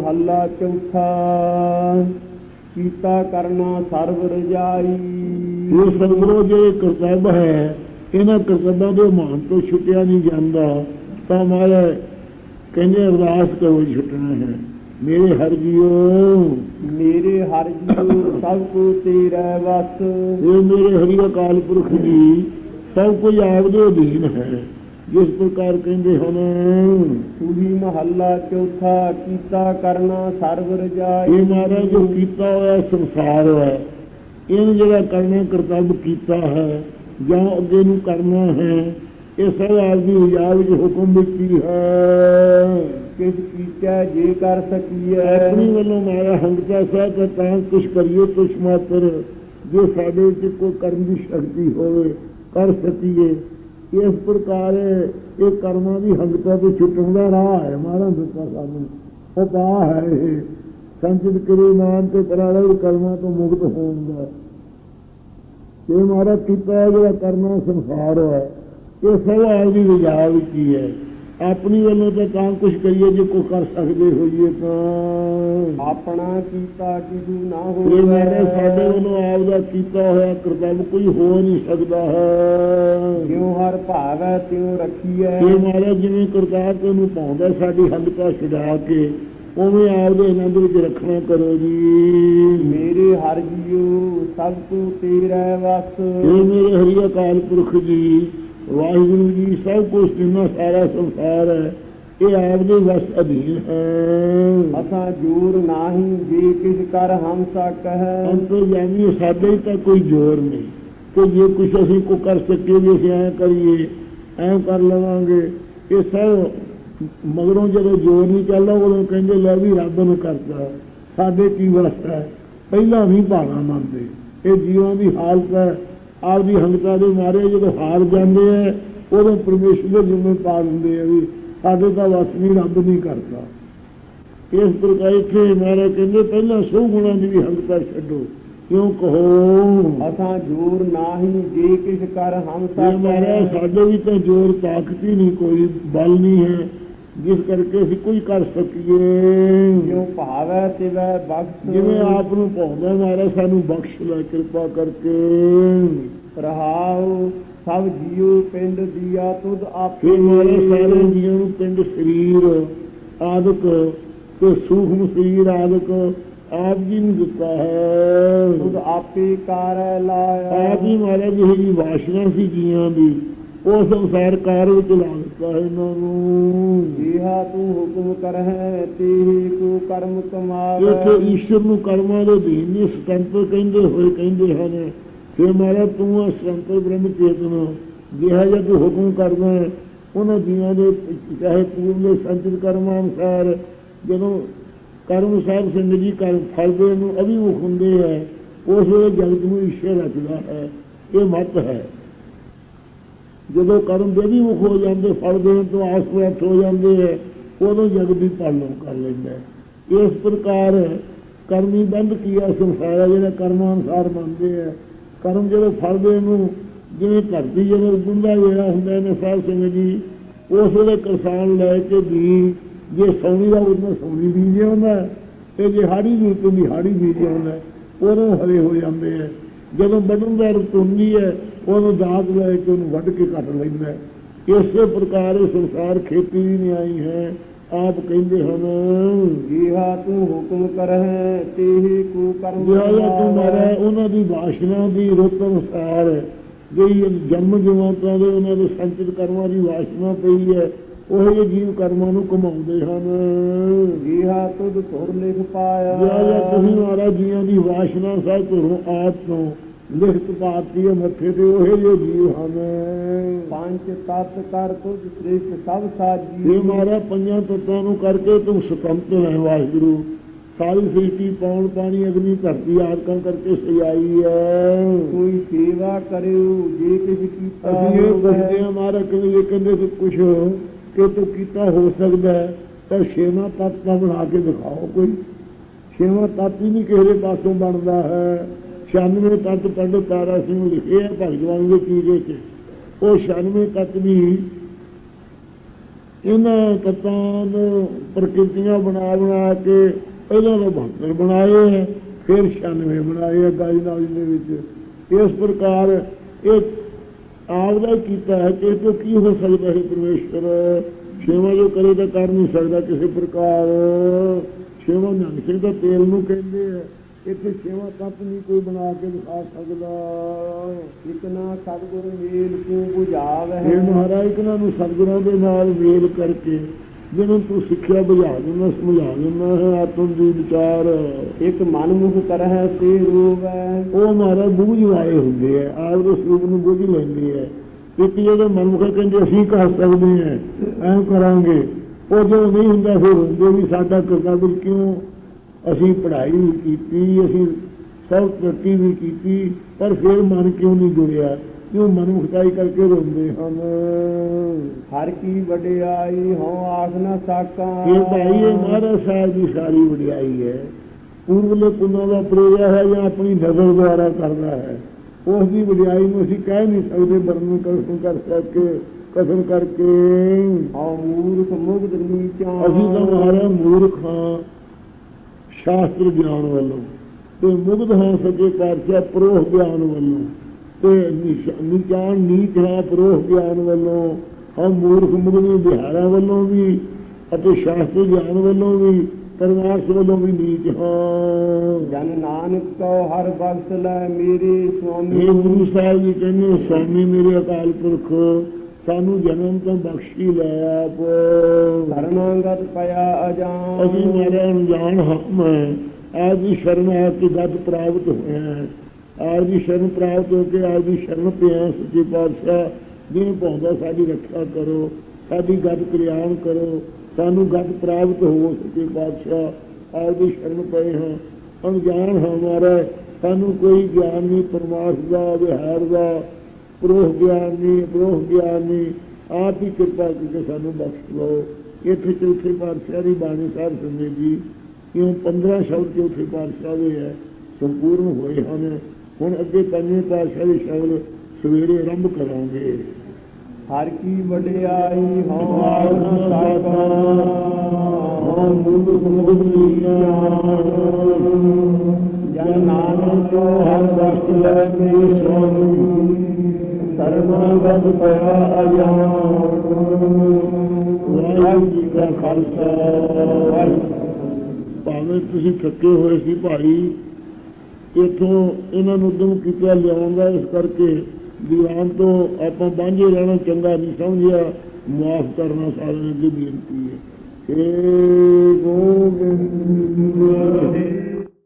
ਮਹੱਲਾ ਚੌਥਾ। ਕੀਤਾ ਕਰਨਾ ਸਰਬ ਰਜਾਈ। ਇਹ ਸਤਿਗੁਰੂ ਜੇ ਕਰਤੱਵ ਹੈ ਇਹਨਾਂ ਕਰਤੱਵਾਂ ਦੇ ਮਾਨ ਤੋਂ ਛੁੱਟਿਆ ਨਹੀਂ ਜਾਂਦਾ। ਤਾਂ ਮਾਰੇ ਕਹਿੰਦੇ ਅਰਦਾਸ ਕਰੋ ਛੁੱਟਣਾ ਹੈ। ਮੇਰੇ ਹਰ ਜੀਓ ਮੇਰੇ ਹਰਿ ਜੀਉ ਸਭ ਕੋ ਤੇਰਾ ਵਸ। ਇਹ ਮੇਰੇ ਹਰੀ ਅਕਾਲ ਪੁਰਖ ਜੀ ਸਭ ਕੁਝ ਆਪ ਦੇ ਅਧੀਨ ਹੈ। ਜਿਸ ਪ੍ਰਕਾਰ ਕਹਿੰਦੇ ਹਨ ਤੁਹੀ ਮਹੱਲਾ ਚੌਥਾ ਕੀਤਾ ਕਰਨਾ ਸਰਬ ਰਜਾਈ। ਇਹ ਮਹਾਰਾਜ ਜੋ ਕੀਤਾ ਹੋਇਆ ਸੰਸਾਰ ਹੈ। ਇਹਨੂੰ ਜਿਹੜਾ ਕਰਨਾ ਕਰਤੱਵ ਕੀਤਾ ਹੈ ਜਾਂ ਅੱਗੇ ਨੂੰ ਕਰਨਾ ਹੈ ਇਹ ਸਭ ਆਦਮੀ ਵਿਚਾਰ ਵਿੱਚ ਹੁਕਮ ਵਿੱਚ ਹੀ ਹੈ। ਕਿਸ ਕੀਚੈ ਜੇ ਕਰ ਸਕੀਐ। ਆਪਣੀ ਵੱਲੋਂ ਮਾਇਆ ਹੰਗਤਾ ਸਹਿ ਤੇ ਤਾਂ ਕੁਛ ਕਰੀਏ ਕੁਛ ਮਾਤਰ ਜੋ ਸਾਡੇ ਵਿੱਚ ਕੋਈ ਕਰਨ ਦੀ ਸ਼ਕਤੀ ਹੋਵੇ ਕਰ ਸਕੀਏ। ਇਸ ਪ੍ਰਕਾਰ ਇਹ ਕਰਮਾਂ ਦੀ ਹੰਗਤਾ ਤੋਂ ਛੁੱਟਣ ਦਾ ਰਾਹ ਹੈ। ਮਾਰਾ ਦਿੱਤਾ ਸਾਨੂੰ। ਉਹ ਹੈ ਇਹ। ਸੰਚਿਤ ਕਰੇ ਨਾਮ ਤੇ ਪਰਾਲੇ ਕਰਮਾਂ ਤੋਂ ਮੁਕਤ ਹੋਣ ਦਾ। ਇਹ ਮਾਰਾ ਕੀਤਾ ਹੈ, ਜਿਹੜਾ ਕਰਨਾ ਸੰਸਾਰ ਹੈ, ਇਹ ਸਭ ਆਪਦੀ ਵਿਜਾ ਵਿੱਚ ਹੀ ਹੈ। ਆਪਣੀ ਵੱਲੋਂ ਤਾਂ ਤਾਂ ਕੁਛ ਕਰੀਏ ਜੇ ਕੋਈ ਕਰ ਸਕਦੇ ਹੋਈਏ ਤਾਂ। ਆਪਣਾ ਕੀਤਾ ਕਿਦੂ ਨਾ ਇਹ ਮੇਰੇ ਸਾਡੇ ਹੋਵੇ ਵੱਲੋਂ ਆਪ ਦਾ ਕੀਤਾ ਹੋਇਆ ਕਰਤੱਵ ਕੋਈ ਹੋ ਨਹੀਂ ਸਕਦਾ ਹੈ। ਜਿਉ ਹਰ ਭਾਵੈ ਤਿਉ ਰਖੀਐ। ਇਹ ਮਾਰਾ ਜਿਵੇਂ ਕਰਤਾਰ ਤੇ ਨੂੰ ਪਾਉਂਦਾ ਸਾਡੀ ਹੰਗਤਾ ਛਡਾ ਕੇ ਉਵੇਂ ਆਪ ਦੇ ਆਨੰਦ ਵਿੱਚ ਰੱਖਣਾ ਕਰੋ ਜੀ। ਮੇਰੇ ਹਰਿ ਜੀਉ ਸਭ ਕੋ ਤੇਰਾ ਵਸ। ਇਹ ਮੇਰੇ ਹਰੀ ਅਕਾਲ ਪੁਰਖ ਜੀ ਵਾਹਿਗੁਰੂ ਜੀ ਸਭ ਕੁਝ ਜਿੰਨਾ ਸਾਰਾ ਸੰਸਾਰ ਹੈ। ਇਹ ਆਪ ਦੇ ਵਸ ਅਧੀਨ ਹੈ। ਅਸਾਂ ਜੂਰ ਨਾਹੀ ਜੇ ਕਿਸ ਕਰ ਹਮ ਸਕਹਿ ਅੰਤੋ ਜਾਨੀ ਸਾਡੇ ਤਾਂ ਕੋਈ ਜ਼ੋਰ ਨਹੀਂ। ਕਿ ਜੇ ਕੁਛ ਅਸੀਂ ਕੋ ਕਰ ਸਕੀਏ ਵੀ ਅਸੀਂ ਐਂ ਕਰੀਏ ਐਂ ਕਰ ਲਵਾਂਗੇ ਇਹ ਸਭ ਮਗਰੋਂ ਜਦੋਂ ਜ਼ੋਰ ਨਹੀਂ ਚੱਲਦਾ ਉਦੋਂ ਕਹਿੰਦੇ ਲੈ ਵੀ ਰੱਬ ਨੂੰ ਕਰਦਾ ਸਾਡੇ ਕੀ ਵਸ ਹੈ? ਪਹਿਲਾਂ ਵੀ ਭਾਣਾ ਮੰਨਦੇ। ਇਹ ਜੀਵਾਂ ਦੀ ਹਾਲਤ ਹੈ। ਆਪਦੀ ਹੰਗਤਾ ਦੇ ਮਾਰੇ ਜਦੋਂ ਹਾਰ ਜਾਂਦੇ ਆ ਉਦੋਂ ਪਰਮੇਸ਼ਰ ਦੇ ਜਿੰਮੇ ਪਾ ਦਿੰਦੇ ਆ ਵੀ ਸਾਡੇ ਤਾਂ ਵਸ ਨਹੀਂ ਰੱਬ ਨਹੀਂ ਕਰਦਾ। ਇਸ ਪ੍ਰਕਾਰ ਇੱਥੇ ਮਹਾਰਾਜ ਕਹਿੰਦੇ ਪਹਿਲਾਂ ਸੋ ਗੁਣਾਂ ਦੀ ਵੀ ਹੰਗਤਾ ਛੱਡੋ ਕਿਉਂ ਕਹੋ? ਅਸਾਂ ਜੂਰ ਨਾਹੀ ਜੇ ਕਿਸ ਕਰ ਹਮ ਸਕਹਿ ਸਾਡੇ ਵੀ ਤਾਂ ਜ਼ੋਰ ਤਾਕਤ ਹੀ ਨਹੀਂ ਕੋਈ ਬਲ ਨਹੀਂ ਹੈ। ਜਿਸ ਕਰਕੇ ਅਸੀਂ ਕੁਝ ਕਰ ਸਕੀਏ। ਜਿਉ ਭਾਵੈ ਤਿਵੈ ਬਖਸ਼। ਜਿਵੇਂ ਆਪ ਨੂੰ ਪਾਉਂਦਾ ਮਹਾਰਾਜ ਸਾਨੂੰ ਬਖਸ਼ ਲੈ ਕਿਰਪਾ ਕਰਕੇ। ਰਹਾਉ ਸਭ ਜੀਉ ਪਿੰਡ ਦੀਆ ਤੁਧ ਆਪੇ। ਮਹਾਰਾਜ ਸਾਰੇ ਜੀਵਾਂ ਨੂੰ ਪਿੰਡ ਸਰੀਰ ਆਦਿਕ ਤੇ ਸੂਖਮ ਸਰੀਰ ਆਦਿਕ ਆਪ ਜੀ ਨੂੰ ਦਿੱਤਾ ਹੈ। ਤੁਧ ਆਪੇ ਕਾਰੈ ਲਾਇਆ। ਆਪ ਜੀ ਦੀ ਵਾਸ਼ਨਾ ਸੀ ਜੀਆਂ ਦੀ। ਉਹ ਸੰਸਾਰ ਕਾਰ ਵਿੱਚ ਲਾ ਦਿੱਤਾ ਹੈ ਇਹਨਾਂ ਨੂੰ ਜੀਹਾ ਤੂੰ ਹੁਕਮ ਕਰਹਿ ਤੇਹੀ ਕੋ ਕਰਮ ਇੱਥੇ ਕਮਾਵੇ ਈਸ਼ਵਰ ਨੂੰ ਕਰਮਾਂ ਦੇ ਅਧੀਨ ਨਹੀਂ ਸੁਤੰਤਰ ਕਹਿੰਦੇ ਹੋਏ ਕਹਿੰਦੇ ਹਨ। ਫਿਰ ਮਹਾਰਾਜ ਤੂੰ ਸੁਤੰਤਰ ਬ੍ਰਹਮ ਚੇਤਨ ਜਿਹਾ ਜਿਹਾ ਤੂੰ ਹੁਕਮ ਕਰਦਾ ਉਹਨਾਂ ਜੀਵਾਂ ਦੇ ਚਾਹੇ ਪੂਰਨ ਦੇ ਸੰਚਿਤ ਕਰਮਾਂ ਅਨੁਸਾਰ ਜਦੋਂ ਕਰਮ ਸਾਹਿਬ ਸਿੰਘ ਜੀ ਕਰ ਫਲ ਦੇ ਨੂੰ ਅਭਿਮੁਖ ਹੁੰਦੇ ਹੈ ਉਸ ਵੇਲੇ ਜਗਤ ਨੂੰ ਈਸ਼ਵਰ ਰਚਦਾ ਹੈ ਇਹ ਮਤ ਹੈ। ਜਦੋਂ ਕਰਮ ਦੇ ਵੀ ਮੁਖ ਹੋ ਜਾਂਦੇ, ਫਲ ਦੇਣ ਤੋਂ ਆਸਪਰਤ ਹੋ ਜਾਂਦੇ ਹੈ, ਉਦੋਂ ਜਗ ਦੀ ਪਾਲਣ ਕਰ ਲੈਂਦਾ ਹੈ। ਇਸ ਪ੍ਰਕਾਰ ਕਰਮੀ ਬੰਦ ਕੀਆ ਸੰਸਾਰ ਹੈ ਜਿਹੜਾ ਕਰਮਾਂ ਅਨੁਸਾਰ ਮੰਨਦੇ ਹੈ ਕਰਮ ਜਦੋਂ ਫਲ ਦੇਣ ਨੂੰ, ਜਿਵੇਂ ਧਰਤੀ ਜਦੋਂ ਗੁੰਦਾ ਜਿਹੜਾ ਹੁੰਦਾ ਨੇ ਸਾਹਿਬ ਸਿੰਘ ਜੀ, ਉਸ ਵੇਲੇ ਕਿਸਾਨ ਲੈ ਕੇ ਵੀ, ਜੇ ਸੌਣੀ ਦਾ ਉਹਨਾਂ ਸੌਣੀ ਬੀਜ ਆਉਂਦਾ ਤੇ ਜੇ ਹਾੜੀ ਦੀ ਰੁੱਤ ਦੀ ਹਾੜੀ ਬੀਜ ਆਉਂਦਾ ਉਦੋਂ ਹਰੇ ਹੋ ਜਾਂਦੇ ਹੈ। ਜਦੋਂ ਵੱਢਣ ਦਾ ਰੁੱਤ ਹੁੰਦੀ ਹੈ ਉਹਨੂੰ ਦਾਤ ਲੈ ਕੇ ਉਹਨੂੰ ਵੱਢ ਕੇ ਕੱਟ ਲੈਂਦਾ। ਇਸੇ ਪ੍ਰਕਾਰ ਇਹ ਸੰਸਾਰ ਖੇਤੀ ਵੀ ਨਹੀਂ ਆਈ ਹੈ ਆਪ ਕਹਿੰਦੇ ਹਨ ਜੀਹਾ ਤੂੰ ਹੁਕਮ ਕਰਹਿ ਤੇਹੀ ਕੋ ਕਰਮ ਜਿਹੜਾ ਕਮਾਵੇ। ਤੁਹਾਰਾ ਉਹਨਾਂ ਦੀ ਵਾਸ਼ਨਾ ਦੀ ਰੁੱਤ ਅਨੁਸਾਰ ਜਿਹੜੀ ਜਨਮ ਜਮਾਤਾਂ ਦੇ ਉਹਨਾਂ ਦੇ ਸੰਚਿਤ ਕਰਮਾਂ ਦੀ ਵਾਸ਼ਨਾ ਪਈ ਹੈ ਉਹ ਜਿਹੇ ਜੀਵ ਕਰਮਾਂ ਨੂੰ ਕਮਾਉਂਦੇ ਹਨ। ਜੀਹਾ ਤੁਧ ਧੁਰ ਲਿਖ ਪਾਇਆ। ਜਿਹੜਾ ਤੁਸੀਂ ਮਹਾਰਾਜ ਜੀਆਂ ਦੀ ਵਾਸ਼ਨਾ ਸਾਹਿਬ ਤੋਂ ਆਪ ਤੋਂ ਲਿਖਤ ਪਾਤੀ ਹੈ ਮੱਥੇ ਤੇ ਉਹ ਜਿਹੇ ਜੀਵ ਹਨ। ਪੰਜ ਤਤ ਕਰ ਤੁਝ ਸ੍ਰਿਸ਼ਟ ਸਭ ਸਾਜੀ। ਇਹ ਮਾਰਾ ਪੰਜਾਂ ਤੱਤਾਂ ਨੂੰ ਕਰਕੇ ਤੂੰ ਸੁਤੰਤਰ ਹੈ ਵਾਹਿਗੁਰੂ। ਸਾਰੀ ਸ੍ਰਿਸ਼ਟੀ ਪੌਣ ਪਾਣੀ ਅਗਨੀ ਧਰਤੀ ਆਦਿਕਾਂ ਕਰਕੇ ਸਜਾਈ ਹੈ। ਕੋਈ ਸੇਵਾ ਕਰਿਓ ਜੇ ਕਿਛ ਕੀਤਾ ਅਸੀਂ ਇਹ। ਪੁੱਛਦੇ ਹਾਂ ਮਾਰਾ ਕਹਿੰਦੇ ਇਹ ਕਹਿੰਦੇ ਕੁਛ ਕਿ ਤੂੰ ਕੀਤਾ ਹੋ ਸਕਦਾ ਹੈ ਪਰ ਛੇਵਾਂ ਤੱਤ ਤਾਂ ਬਣਾ ਕੇ ਦਿਖਾਓ ਕੋਈ। ਛੇਵਾਂ ਤੱਤ ਹੀ ਨਹੀਂ ਕਿਸੇ ਦੇ ਪਾਸੋਂ ਬਣਦਾ ਹੈ। 96 ਤੱਤ ਪੰਡਤ ਤਾਰਾ ਸਿੰਘ ਲਿਖੇ ਹੈ ਭਗਵਾਨ ਦੇ ਚੀਜ਼ੇ 'ਚ ਉਹ 96 ਤੱਤ ਵੀ ਇਹਨਾਂ ਤਤਾਂ ਨੂੰ ਪ੍ਰਕਿਰਤੀਆਂ ਬਣਾ ਬਣਾ ਕੇ ਪਹਿਲਾਂ ਤਾਂ 72 ਬਣਾਏ ਹੈ, ਫਿਰ 96 ਬਣਾਏ ਹੈ ਗਾਈ ਦੇ ਵਿੱਚ। ਇਸ ਪ੍ਰਕਾਰ ਇਹ ਆਪ ਦਾ ਹੀ ਕੀਤਾ ਹੈ ਕਿ ਤੋਂ ਕੀ ਹੋ ਸਕਦਾ ਹੈ ਪਰਮੇਸ਼ਰ ਛੇਵਾਂ ਜੋ ਕਰੇ ਤਾਂ ਕਰ ਨਹੀਂ ਸਕਦਾ ਕਿਸੇ ਪ੍ਰਕਾਰ। ਛੇਵਾਂ ਨਿਹੰਗ ਸਿੰਘ ਦਾ ਤੇਲ ਨੂੰ ਕਹਿੰਦੇ ਆ ਇੱਥੇ ਛੇਵਾਂ ਤੱਤ ਨਹੀਂ ਕੋਈ ਬਣਾ ਕੇ ਦਿਖਾ ਸਕਦਾ। ਇਤਨਾ ਸਤਿਗੁਰ ਮੇਲ 부ਝਾਵਹਿ ਇਹ ਮਹਾਰਾਜ ਇਹਨਾਂ ਨੂੰ ਸਤਿਗੁਰਾਂ ਦੇ ਨਾਲ ਵੇਲ ਕਰਕੇ ਜਿਹਨੂੰ ਤੂੰ ਸਿੱਖਿਆ ਬੁਝਾ ਦਿੰਦਾ ਸਮਝਾ ਦਿੰਦਾ ਹੈ ਆਤਮ ਦੀ ਵਿਚਾਰ ਇੱਕ ਮਨਮੁਖ ਕਰਹਿ ਸੇ ਰੂਵੈ ਉਹ ਮਹਾਰਾਜ ਬੂਝ ਵਾਲੇ ਹੁੰਦੇ ਆ, ਆਪ ਦੇ ਸਰੂਪ ਨੂੰ ਬੁੱਝ ਲੈਂਦੇ ਹੈ ਇੱਕ ਜਦੋਂ ਮਨਮੁਖ ਕਹਿੰਦੇ, ਅਸੀਂ ਕਰ ਸਕਦੇ ਆ, ਐਂ ਕਰਾਂਗੇ। ਉਹ ਜੋ ਨਹੀਂ ਹੁੰਦਾ, ਫਿਰ ਹੁੰਦੇ ਵੀ ਸਾਡਾ ਕਰਤੱਵ ਕਿਉਂ? ਅਸੀਂ ਪੜ੍ਹਾਈ ਵੀ ਕੀਤੀ, ਅਸੀਂ ਸਭ ਤਰੱਕੀ ਵੀ ਕੀਤੀ, ਪਰ ਫਿਰ ਮਨ ਕਿਉਂ ਨਹੀਂ ਜੁੜਿਆ? ਕਿਉਂ ਮਨਮੁਖਤਾਈ ਕਰਕੇ ਰੋਂਦੇ ਹਨ। ਹਰ ਕੀ ਵਡਿਆਈ ਹਉ ਆਖ ਨਾ ਸਾਕਾਂ। ਇਹ ਭਾਈ ਇਹ ਮਹਾਰਾਜ ਸਾਹਿਬ ਦੀ ਸਾਰੀ ਵਡਿਆਈ ਹੈ। ਪੂਰਵਲੇ ਪੁੰਨਾਂ ਦਾ ਪ੍ਰੇਰਿਆ ਹੈ ਜਾਂ ਆਪਣੀ ਨਜ਼ਰ ਦੁਆਰਾ ਕਰਦਾ ਹੈ। ਉਸ ਦੀ ਵਡਿਆਈ ਨੂੰ ਅਸੀਂ ਕਹਿ ਨਹੀਂ ਸਕਦੇ ਵਰਣਨ ਕਰ ਕਰ ਸਕੇ ਕਥਨ ਕਰਕੇ। ਹਉ ਮੂਰਖ ਮੁਗਧ ਨੀਚਾਂ। ਅਸੀਂ ਤਾਂ ਮਹਾਰਾਜ ਮੂਰਖ ਹਾਂ ਸ਼ਾਸਤਰ ਗਿਆਨ ਵੱਲੋਂ। ਤੇ ਮੁਗਧ ਹਾਂ ਸਕੇ ਪਾਤਸ਼ਾਹ ਪ੍ਰੋਹ ਗਿਆਨ ਵੱਲੋਂ। ਤੇ ਨਿਸ਼- ਨਿਚਾਨ ਨੀਚ ਹਾਂ ਪ੍ਰੋਹ ਗਿਆਨ ਵੱਲੋਂ ਹਮ ਮੂਰਖ ਮੁਗਧੀ ਬਿਹਾਰਾਂ ਵੱਲੋਂ ਵੀ ਅਤੇ ਸ਼ਾਸਤਰ ਗਿਆਨ ਵੱਲੋਂ ਵੀ ਪਰਮਾਰਥ ਵੱਲੋਂ ਵੀ ਨੀਚ ਹਾਂ। ਜਨ ਨਾਨਕ ਕੋ ਹਰ ਬਖਸ਼ ਲੈ ਮੇਰੇ ਇਹ ਗੁਰੂ ਸਾਹਿਬ ਜੀ ਕਹਿੰਦੇ ਸਵਾਮੀ ਮੇਰੇ ਅਕਾਲ ਪੁਰਖ ਸਾਨੂੰ ਜਨਮ ਤੋਂ ਬਖਸ਼ੀ ਲੈ ਆਪ। ਸਰਨਾਗਤ ਪਿਆ ਅਜਾਨ। ਅਸੀਂ ਮੇਰੇ ਅਣਜਾਣ ਹਮ ਆਪ ਦੀ ਸ਼ਰਨ ਆ ਕੇ ਗੱਦ ਪ੍ਰਾਪਤ ਹੋਏ ਹਾਂ। ਆਪ ਦੀ ਸ਼ਰਨ ਪ੍ਰਾਪਤ ਹੋ ਕੇ ਆਪ ਦੀ ਸ਼ਰਨ ਪਿਆ ਸੱਚੇ ਪਾਤਸ਼ਾਹ ਜਿਨ ਪਾਉਂਦਾ ਸਾਡੀ ਰੱਖਿਆ ਕਰੋ, ਸਾਡੀ ਗੱਦ ਕਲਿਆਣ ਕਰੋ, ਸਾਨੂੰ ਗੱਦ ਪ੍ਰਾਪਤ ਹੋਵੋ ਸੱਚੇ ਪਾਤਸ਼ਾਹ ਆਪ ਦੀ ਸ਼ਰਨ ਪਏ ਹਾਂ। ਅਣਜਾਣ ਹਾਂ ਮਹਾਰਾਜ, ਸਾਨੂੰ ਕੋਈ ਗਿਆਨ ਨਹੀਂ, ਪਰਮਾਰਥ ਦਾ, ਵਿਹਾਰ ਦਾ, ਪ੍ਰੋਹ ਗਿਆਨ ਨਹੀਂ ਪ੍ਰੋਹ ਗਿਆਨ ਨਹੀਂ। ਆਪ ਹੀ ਕਿਰਪਾ ਕਰਕੇ ਸਾਨੂੰ ਬਖਸ਼ ਲਓ ਇੱਥੇ ਚੌਥੇ ਪਾਤਸ਼ਾਹ ਦੀ ਬਾਣੀ ਸਾਹਿਬ ਸੁਣਦੇ ਜੀ ਕਿਉਂ 15 ਸ਼ਬਦ ਚੌਥੇ ਪਾਤਸ਼ਾਹ ਦੇ ਹੈ, ਸੰਪੂਰਨ ਹੋਏ ਹਨ। ਹੁਣ ਅੱਗੇ ਪੰਜਵੇਂ ਪਾਤਸ਼ਾਹ ਦੇ ਸ਼ਬਦ ਸਵੇਰੇ ਆਰੰਭ ਕਰਾਂਗੇ। ਹਰ ਕੀ ਵਡਿਆਈ ਹਉ ਮੂਰਖ ਮੁਗਧ ਨੀਚਾਂ ਜਨ ਨਾਨਕ ਕੋ ਹਰ ਬਖਸ਼ ਲੈ ਮੇਰੇ ਸੁਆਮੀ ਸਰਨਾਗਤ ਪਿਆ ਅਜਾਨ ਵਾਹਿਗੁਰੂ ਜੀ ਕਾ ਖਾਲਸਾ। ਵਾਹਿਗੁਰੂ ਭਾਵੇਂ ਤੁਸੀਂ ਥੱਕੇ ਹੋਏ ਸੀ ਭਾਈ ਇਥੋਂ ਇਹਨਾਂ ਨੂੰ ਉਦਮ ਕੀਤਾ ਲਿਆਉਂਦਾ, ਇਸ ਕਰਕੇ ਦੀਵਾਨ ਤੋਂ ਆਪਾਂ ਬਾਂਝੇ ਰਹਿਣਾ ਚੰਗਾ ਨਹੀਂ ਸਮਝਿਆ। ਮਾਫ ਕਰਨਾ ਸਾਰਿਆਂ ਦੀ ਬੇਨਤੀ ਹੈ। ਏ ਗੋਬਿੰਦ